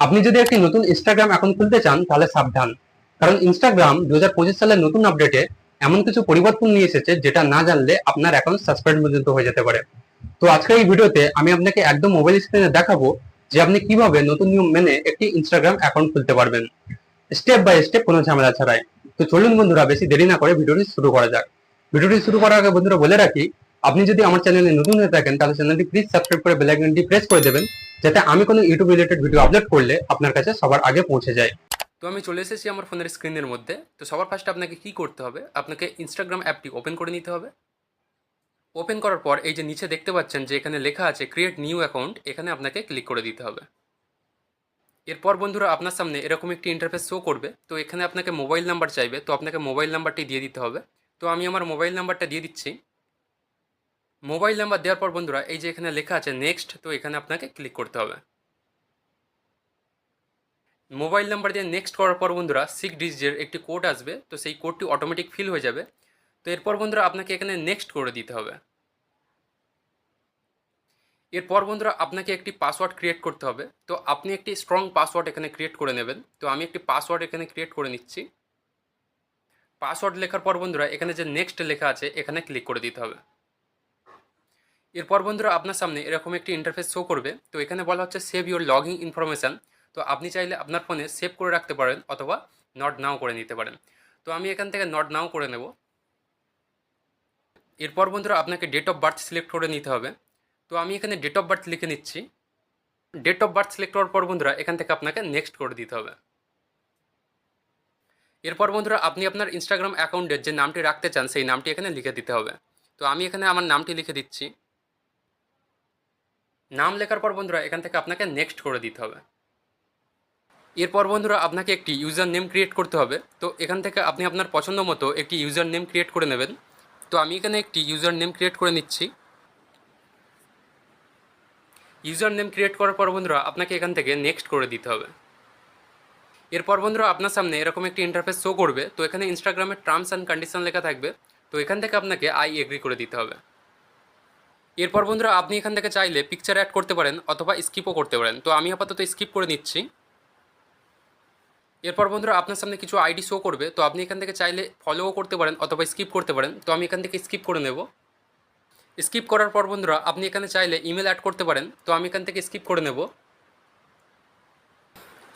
আপনি যদি একটি নতুন ইনস্টাগ্রাম অ্যাকাউন্ট খুলতে চান, তাহলে সাবধান। কারণ ইনস্টাগ্রাম দু সালের নতুন আপডেটে এমন কিছু পরিবর্তন নিয়ে এসেছে যেটা না জানলে আপনার অ্যাকাউন্ট সাসপেন্ড পর্যন্ত হয়ে যেতে পারে। তো আজকের এই ভিডিওতে আমি আপনাকে একদম মোবাইল স্ক্রিনে দেখাবো যে আপনি কীভাবে নতুন নিয়ম মেনে একটি ইনস্টাগ্রাম অ্যাকাউন্ট খুলতে পারবেন। স্টেপ বাই স্টেপ কোনো ঝামেলা ছাড়াই। তো চলুন বন্ধুরা, বেশি দেরি না করে ভিডিওটি শুরু করা যাক। ভিডিওটি শুরু করার আগে বন্ধুরা বলে রাখি আপনি যদি আমার চ্যানেলে নতুন হয়ে থাকেন, তাহলে চ্যানেলটি প্লিজ সাবস্ক্রাইব করে বেল আইকনটি প্রেস করে দেবেন, যাতে আমি কোনো ইউটিউব রিলেটেড ভিডিও আপলোড করলে আপনার কাছে সবার আগে পৌঁছে যায়। তো আমি চলে এসেছি আমার ফোনের স্ক্রিনের মধ্যে। তো সবার ফার্স্ট আপনাকে কি করতে হবে? আপনাকে ইনস্টাগ্রাম অ্যাপটি ওপেন করে নিতে হবে। ওপেন করার পর এই যে নিচে দেখতে পাচ্ছেন যে এখানে লেখা আছে ক্রিয়েট নিউ অ্যাকাউন্ট এখানে আপনাকে ক্লিক করে দিতে হবে। এরপর বন্ধুরা, আপনার সামনে এরকম একটি ইন্টারফেস শো করবে। তো এখানে আপনাকে মোবাইল নাম্বার চাইবে। তো আপনাকে মোবাইল নাম্বারটি দিয়ে দিতে হবে। তো আমি আমার মোবাইল নাম্বারটা দিয়ে দিচ্ছি। মোবাইল নাম্বার দেওয়ার পর বন্ধুরা, এই যে এখানে লেখা আছে নেক্সট তো এখানে আপনাকে ক্লিক করতে হবে। মোবাইল নাম্বার দিয়ে নেক্সট করার পর বন্ধুরা সিক্স ডিজিটের একটি কোড আসবে, তো সেই কোডটি অটোমেটিক ফিল হয়ে যাবে। তো এরপর বন্ধুরা, আপনাকে এখানে নেক্সট করে দিতে হবে। এরপর বন্ধুরা, আপনাকে একটি পাসওয়ার্ড ক্রিয়েট করতে হবে। তো আপনি একটি স্ট্রং পাসওয়ার্ড এখানে ক্রিয়েট করে নেবেন। তো আমি একটি পাসওয়ার্ড এখানে ক্রিয়েট করে নিচ্ছি। পাসওয়ার্ড লেখার পর বন্ধুরা, এখানে যে নেক্সট লেখা আছে, এখানে ক্লিক করে দিতে হবে। এরপর বন্ধুরা আপনার সামনে এরকম একটি ইন্টারফেস শো করবে। তো এখানে বলা হচ্ছে সেভ ইউর লগিং ইনফরমেশান তো আপনি চাইলে আপনার ফোনে সেভ করে রাখতে পারেন অথবা নট নাও করে নিতে পারেন। তো আমি এখান থেকে নট নাও করে নেব। এরপর বন্ধুরা আপনাকে ডেট অফ বার্থ সিলেক্ট করে নিতে হবে। তো আমি এখানে ডেট অফ বার্থ লিখে নিচ্ছি। ডেট অফ বার্থ সিলেক্ট করার পর বন্ধুরা এখান থেকে আপনাকে নেক্সট করে দিতে হবে। এরপর বন্ধুরা আপনি আপনার ইনস্টাগ্রাম অ্যাকাউন্টের যে নামটি রাখতে চান, সেই নামটি এখানে লিখে দিতে হবে। তো আমি এখানে আমার নামটি লিখে দিচ্ছি। নাম লেখার পর বন্ধুরা এখান থেকে আপনাকে নেক্সট করে দিতে হবে। এরপর বন্ধুরা আপনাকে একটি ইউজার নেম ক্রিয়েট করতে হবে। তো এখান থেকে আপনি আপনার পছন্দ মতো একটি ইউজার নেম ক্রিয়েট করে নেবেন। তো আমি এখানে একটি ইউজার নেম ক্রিয়েট করে নিচ্ছি। ইউজার নেম ক্রিয়েট করার পর বন্ধুরা আপনাকে এখান থেকে নেক্সট করে দিতে হবে। এরপর বন্ধুরা আপনার সামনে এরকম একটি ইন্টারফেস শো করবে। তো এখানে ইনস্টাগ্রামের টার্মস অ্যান্ড কন্ডিশন লেখা থাকবে। তো এখান থেকে আপনাকে আই এগ্রি করে দিতে হবে। এরপর বন্ধুরা, আপনি এখান থেকে চাইলে পিকচার অ্যাড করতে পারেন অথবা স্কিপও করতে পারেন। তো আমি আপাতত স্কিপ করে নিচ্ছি। এরপর বন্ধুরা, আপনার সামনে কিছু আইডি শো করবে। তো আপনি এখান থেকে চাইলে ফলোও করতে পারেন অথবা স্কিপ করতে পারেন। তো আমি এখান থেকে স্কিপ করে নেব। স্কিপ করার পর বন্ধুরা, আপনি এখানে চাইলে ইমেল অ্যাড করতে পারেন। তো আমি এখান থেকে স্কিপ করে নেব।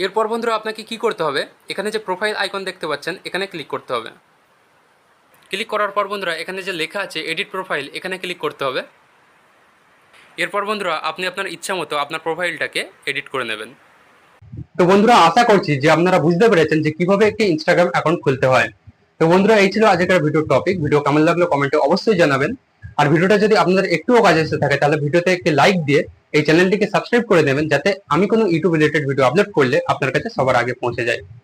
এরপর বন্ধুরা, আপনাকে কি করতে হবে? এখানে যে প্রোফাইল আইকন দেখতে পাচ্ছেন, এখানে ক্লিক করতে হবে। ক্লিক করার পর বন্ধুরা, এখানে যে লেখা আছে এডিট প্রোফাইল এখানে ক্লিক করতে হবে। এরপর বন্ধুরা, আপনি আপনার ইচ্ছা মতো আপনার প্রোফাইলটাকে এডিট করে নেবেন। তো বন্ধুরা, আশা করছি যে আপনারা বুঝতে পেরেছেন যে কীভাবে একটি ইনস্টাগ্রাম অ্যাকাউন্ট খুলতে হয়। তো বন্ধুরা, এই ছিল আজকের ভিডিও টপিক ভিডিও কেমন লাগল কমেন্টে অবশ্যই জানাবেন। আর ভিডিওটা যদি আপনাদের একটুও কাজে এসে থাকে, তাহলে ভিডিওতে একটি লাইক দিয়ে এই চ্যানেলটিকে সাবস্ক্রাইব করে দেবেন, যাতে আমি কোনো ইউটিউব রিলেটেড ভিডিও আপলোড করলে আপনার কাছে সবার আগে পৌঁছে যায়।